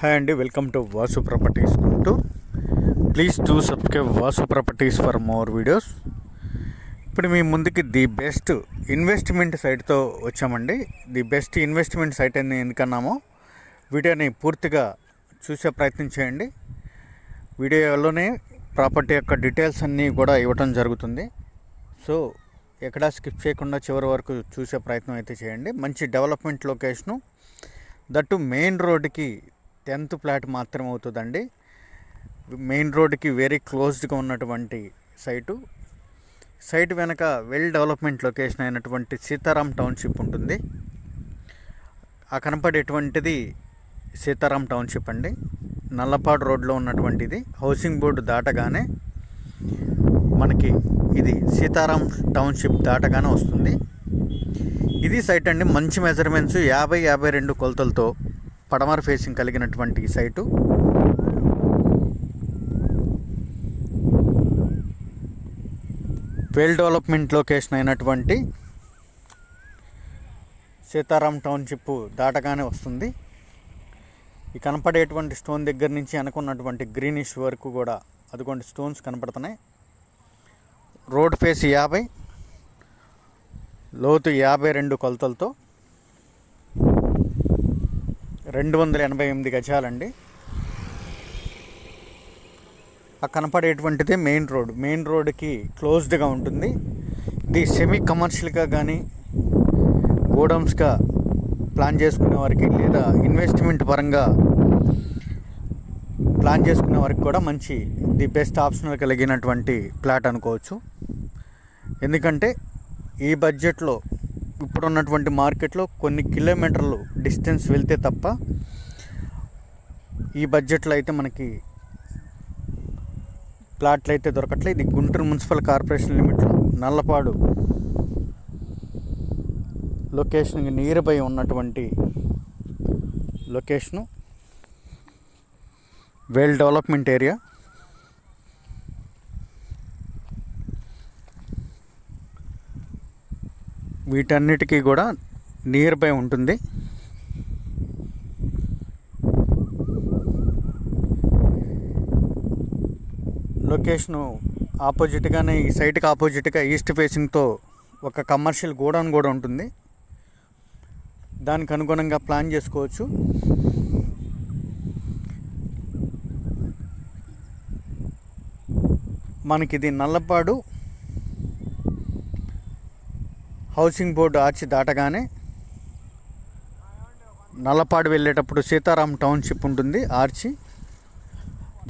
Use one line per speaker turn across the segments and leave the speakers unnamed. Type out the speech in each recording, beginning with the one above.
Hi అండి welcome to Vasu properties Guntur please to subscribe Vasu properties for more videos. ఇప్పుడు మీ ముందుకి the best investment సైట్తో వచ్చామండి. The best investment site అని ఎందుకన్నామో వీడియోని పూర్తిగా చూసే ప్రయత్నం చేయండి. వీడియోలోనే ప్రాపర్టీ యొక్క డీటెయిల్స్ అన్నీ కూడా ఇవ్వటం జరుగుతుంది. సో ఎక్కడా స్కిప్ చేయకుండా చివరి వరకు చూసే ప్రయత్నం అయితే చేయండి. మంచి డెవలప్మెంట్ లొకేషను దట్టు మెయిన్ రోడ్డుకి టెన్త్ ప్లాట్ మాత్రం అవుతుందండి. మెయిన్ రోడ్డుకి వెరీ క్లోజ్డ్గా ఉన్నటువంటి సైటు. సైట్ వెనక వెల్ డెవలప్మెంట్ లొకేషన్ అయినటువంటి సీతారాం టౌన్షిప్ ఉంటుంది. ఆ కనపడేటువంటిది సీతారాం టౌన్షిప్ అండి. నల్లపాడు రోడ్లో ఉన్నటువంటిది. హౌసింగ్ బోర్డు దాటగానే మనకి ఇది సీతారాం టౌన్షిప్ దాటగానే వస్తుంది. ఇది సైట్ అండి. మంచి మెజర్మెంట్స్ యాభై యాభై రెండు కొలతలతో పడమర ఫేసింగ్ కలిగినటువంటి సైటు. వెల్ డెవలప్మెంట్ లొకేషన్ అయినటువంటి సీతారాం టౌన్షిప్ దాటగానే వస్తుంది. ఈ కనపడేటువంటి స్టోన్ దగ్గర నుంచి అనుకున్నటువంటి గ్రీనిష్ వరకు కూడా అదిగోండి స్టోన్స్ కనపడుతున్నాయి. రోడ్ ఫేస్ యాభై లోతు యాభై రెండు కొలతలతో రెండు వందల ఎనభై ఎనిమిది గజాలండి. ఆ కనపడేటువంటిదే మెయిన్ రోడ్. మెయిన్ రోడ్కి క్లోజ్డ్గా ఉంటుంది. ఇది సెమీ కమర్షియల్గా కానీ గోడౌన్స్గా ప్లాన్ చేసుకునే వారికి లేదా ఇన్వెస్ట్మెంట్ పరంగా ప్లాన్ చేసుకునే వారికి కూడా మంచి ది బెస్ట్ ఆప్షన్ కలిగినటువంటి ప్లాట్ అనుకోవచ్చు. ఎందుకంటే ఈ బడ్జెట్లో ఇప్పుడున్నటువంటి మార్కెట్లో కొన్ని కిలోమీటర్లు డిస్టెన్స్ వెళ్తే తప్ప ఈ బడ్జెట్లో అయితే మనకి ప్లాట్లు అయితే దొరకట్లే ఇది గుంటూరు మున్సిపల్ కార్పొరేషన్ లిమిట్లో నల్లపాడు లొకేషన్కి నియర్బై ఉన్నటువంటి లొకేషను. Well development area. వీటన్నిటికీ కూడా నియర్ బై ఉంటుంది. లొకేషను ఆపోజిట్గానే ఈ సైట్కి ఆపోజిట్గా ఈస్ట్ ఫేసింగ్తో ఒక కమర్షియల్ గోడౌన్ కూడా ఉంటుంది. దానికి అనుగుణంగా ప్లాన్ చేసుకోవచ్చు. మనకి ఇది నల్లపాడు హౌసింగ్ బోర్డు ఆర్చి దాటగానే నల్లపాడు వెళ్ళేటప్పుడు సీతారాం టౌన్షిప్ ఉంటుంది ఆర్చి.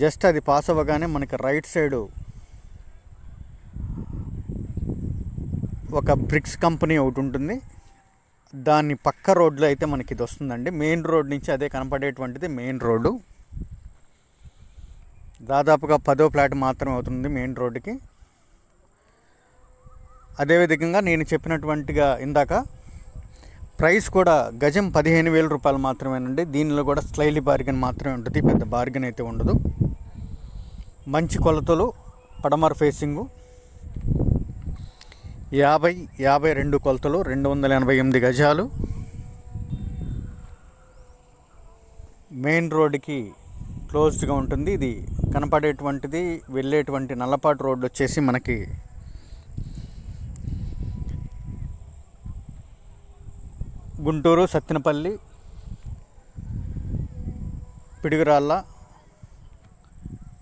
జస్ట్ అది పాస్ అవ్వగానే మనకి రైట్ సైడు ఒక బ్రిక్స్ కంపెనీ ఒకటి ఉంటుంది. దాని పక్క రోడ్లో అయితే మనకి ఇది వస్తుందండి. మెయిన్ రోడ్ నుంచి అదే కనపడేటువంటిది మెయిన్ రోడ్డు. దాదాపుగా పదో ఫ్లాట్ మాత్రమే అవుతుంది మెయిన్ రోడ్డుకి. అదేవిధంగా నేను చెప్పినటువంటిగా ఇందాక ప్రైస్ కూడా గజం పదిహేను వేల రూపాయలు మాత్రమేనండి. దీనిలో కూడా స్లైలీ బార్గెన్ మాత్రమే ఉంటుంది. పెద్ద బార్గెన్ అయితే ఉండదు. మంచి కొలతలు పడమర ఫేసింగు. యాభై యాభై రెండు కొలతలు రెండు వందల ఎనభై ఎనిమిది గజాలు. మెయిన్ రోడ్డుకి క్లోజ్డ్గా ఉంటుంది. ఇది కనపడేటువంటిది వెళ్ళేటువంటి నల్లపాటు రోడ్డు వచ్చేసి మనకి గుంటూరు సత్తినపల్లి పిడుగురాళ్ళ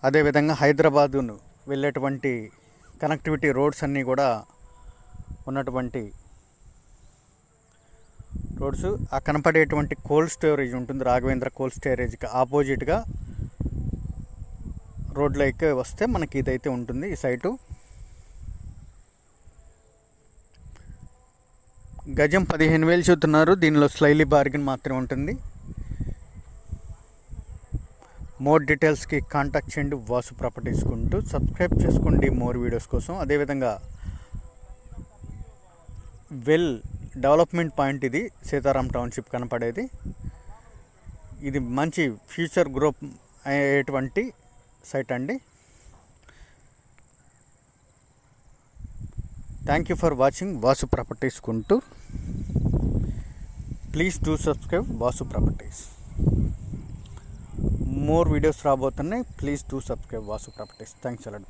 అదేవిధంగా హైదరాబాదును వెళ్ళేటువంటి కనెక్టివిటీ రోడ్స్ అన్నీ కూడా ఉన్నటువంటి రోడ్స్. ఆ కనపడేటువంటి కోల్డ్ స్టోరేజ్ ఉంటుంది రాఘవేంద్ర కోల్డ్ స్టోరేజ్కి ఆపోజిట్గా రోడ్లోకి వస్తే మనకి ఇదైతే ఉంటుంది ఈ సైటు. గజం పదిహేను వేలు చూస్తున్నారు దీనిలో స్లైలీ బార్గెన్ మాత్రమే ఉంటుంది. మోర్ డీటెయిల్స్కి కాంటాక్ట్ చేయండి. వాసు ప్రాపర్టీస్ కుంటూ సబ్స్క్రైబ్ చేసుకోండి మోర్ వీడియోస్ కోసం. అదేవిధంగా వెల్ డెవలప్మెంట్ పాయింట్ ఇది. సీతారాం టౌన్షిప్ కనపడేది. ఇది మంచి ఫ్యూచర్ గ్రోప్ అయ్యేటువంటి సైట్ అండి. Thank you for watching Vasu properties Guntur please do subscribe Vasu properties more videos రాబోతున్నాయి. Please do subscribe Vasu properties thanks అలాడ్